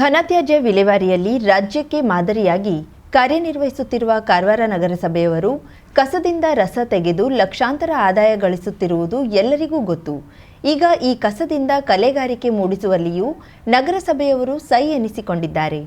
ಘನತ್ಯಾಜ್ಯ ವಿಲೇವಾರಿಯಲ್ಲಿ ರಾಜ್ಯಕ್ಕೆ ಮಾದರಿಯಾಗಿ ಕಾರ್ಯನಿರ್ವಹಿಸುತ್ತಿರುವ ಕಾರವಾರ ನಗರಸಭೆಯವರು ಕಸದಿಂದ ರಸ ತೆಗೆದು ಲಕ್ಷಾಂತರ ಆದಾಯ ಗಳಿಸುತ್ತಿರುವುದು ಎಲ್ಲರಿಗೂ ಗೊತ್ತು. ಈಗ ಈ ಕಸದಿಂದ ಕಲೆಗಾರಿಕೆ ಮೂಡಿಸುವಲ್ಲಿಯೂ ನಗರಸಭೆಯವರು ಸೈ ಎನಿಸಿಕೊಂಡಿದ್ದಾರೆ.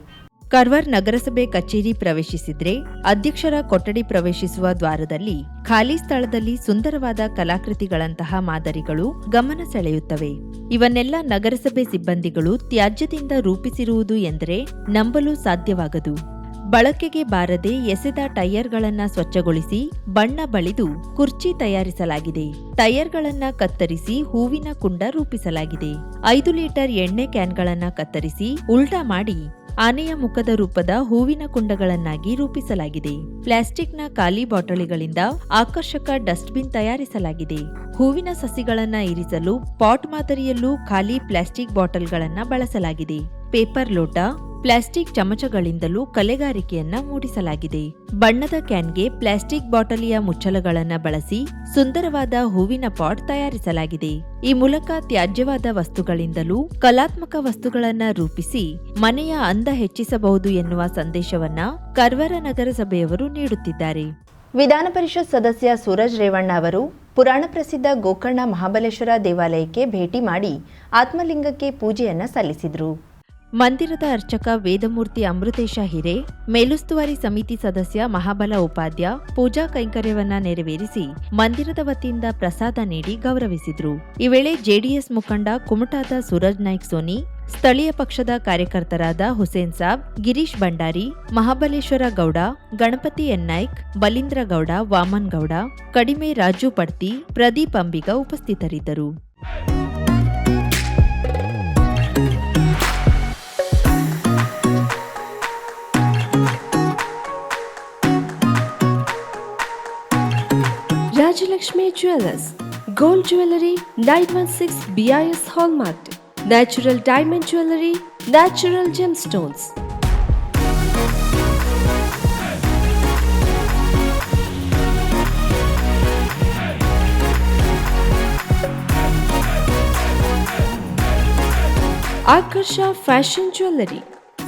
ಕಾರವಾರ ನಗರಸಭೆ ಕಚೇರಿ ಪ್ರವೇಶಿಸಿದ್ರೆ ಅಧ್ಯಕ್ಷರ ಕೊಠಡಿ ಪ್ರವೇಶಿಸುವ ದ್ವಾರದಲ್ಲಿ ಖಾಲಿ ಸ್ಥಳದಲ್ಲಿ ಸುಂದರವಾದ ಕಲಾಕೃತಿಗಳಂತಹ ಮಾದರಿಗಳು ಗಮನ ಸೆಳೆಯುತ್ತವೆ. ಇವನ್ನೆಲ್ಲ ನಗರಸಭೆ ಸಿಬ್ಬಂದಿಗಳು ತ್ಯಾಜ್ಯದಿಂದ ರೂಪಿಸಿರುವುದು ಎಂದರೆ ನಂಬಲು ಸಾಧ್ಯವಾಗದು. ಬಳಕೆಗೆ ಬಾರದೆ ಎಸೆದ ಟೈಯರ್ಗಳನ್ನು ಸ್ವಚ್ಛಗೊಳಿಸಿ ಬಣ್ಣ ಬಳಿದು ಕುರ್ಚಿ ತಯಾರಿಸಲಾಗಿದೆ. ಟೈಯರ್ಗಳನ್ನು ಕತ್ತರಿಸಿ ಹೂವಿನ ಕುಂಡ ರೂಪಿಸಲಾಗಿದೆ. ಐದು ಲೀಟರ್ ಎಣ್ಣೆ ಕ್ಯಾನ್ಗಳನ್ನ ಕತ್ತರಿಸಿ ಉಲ್ಟಾ ಮಾಡಿ ಆನೆಯ ಮುಖದ ರೂಪದ ಹೂವಿನ ಕುಂಡಗಳನ್ನಾಗಿ ರೂಪಿಸಲಾಗಿದೆ. ಪ್ಲಾಸ್ಟಿಕ್ನ ಖಾಲಿ ಬಾಟಲಿಗಳಿಂದ ಆಕರ್ಷಕ ಡಸ್ಟ್ಬಿನ್ ತಯಾರಿಸಲಾಗಿದೆ. ಹೂವಿನ ಸಸಿಗಳನ್ನ ಇರಿಸಲು ಪಾಟ್ ಮಾದರಿಯಲ್ಲೂ ಖಾಲಿ ಪ್ಲಾಸ್ಟಿಕ್ ಬಾಟಲ್ಗಳನ್ನ ಬಳಸಲಾಗಿದೆ. ಪೇಪರ್ ಲೋಟ ಪ್ಲಾಸ್ಟಿಕ್ ಚಮಚಗಳಿಂದಲೂ ಕಲೆಗಾರಿಕೆಯನ್ನ ಮೂಡಿಸಲಾಗಿದೆ. ಬಣ್ಣದ ಕ್ಯಾನ್ಗೆ ಪ್ಲಾಸ್ಟಿಕ್ ಬಾಟಲಿಯ ಮುಚ್ಚಳಗಳನ್ನ ಬಳಸಿ ಸುಂದರವಾದ ಹೂವಿನ ಪಾಟ್ ತಯಾರಿಸಲಾಗಿದೆ. ಈ ಮೂಲಕ ತ್ಯಾಜ್ಯವಾದ ವಸ್ತುಗಳಿಂದಲೂ ಕಲಾತ್ಮಕ ವಸ್ತುಗಳನ್ನ ರೂಪಿಸಿ ಮನೆಯ ಅಂದ ಹೆಚ್ಚಿಸಬಹುದು ಎನ್ನುವ ಸಂದೇಶವನ್ನ ಕರ್ವರ ನಗರಸಭೆಯವರು ನೀಡುತ್ತಿದ್ದಾರೆ. ವಿಧಾನ ಪರಿಷತ್ ಸದಸ್ಯ ಸೂರಜ್ ರೇವಣ್ಣ ಅವರು ಪುರಾಣ ಪ್ರಸಿದ್ಧ ಗೋಕರ್ಣ ಮಹಾಬಲೇಶ್ವರ ದೇವಾಲಯಕ್ಕೆ ಭೇಟಿ ಮಾಡಿ ಆತ್ಮಲಿಂಗಕ್ಕೆ ಪೂಜೆಯನ್ನ ಸಲ್ಲಿಸಿದರು. ಮಂದಿರದ ಅರ್ಚಕ ವೇದಮೂರ್ತಿ ಅಮೃತೇಶ ಹಿರೆ, ಮೇಲುಸ್ತುವಾರಿ ಸಮಿತಿ ಸದಸ್ಯ ಮಹಾಬಲ ಉಪಾಧ್ಯ ಪೂಜಾ ಕೈಂಕರ್ಯವನ್ನ ನೆರವೇರಿಸಿ ಮಂದಿರದ ವತಿಯಿಂದ ಪ್ರಸಾದ ನೀಡಿ ಗೌರವಿಸಿದ್ರು. ಈ ವೇಳೆ ಜೆಡಿಎಸ್ ಮುಖಂಡ ಕುಮಟಾದ ಸೂರಜ್ ನಾಯ್ಕ್ ಸೋನಿ, ಸ್ಥಳೀಯ ಪಕ್ಷದ ಕಾರ್ಯಕರ್ತರಾದ ಹುಸೇನ್ ಸಾಬ್, ಗಿರೀಶ್ ಭಂಡಾರಿ, ಮಹಾಬಲೇಶ್ವರ ಗೌಡ, ಗಣಪತಿ ಎನ್ ನಾಯ್ಕ್, ಬಲೀಂದ್ರ ಗೌಡ, ವಾಮನ್ ಗೌಡ, ಕಡಿಮೆ ರಾಜು ಪಡ್ತಿ, ಪ್ರದೀಪ್ ಅಂಬಿಗ ಉಪಸ್ಥಿತರಿದ್ದರು. Lakshmi Jewelers, Gold Jewelry 916 BIS Hallmark, Natural Diamond Jewelry, Natural Gemstones. Akasha Fashion Jewelry.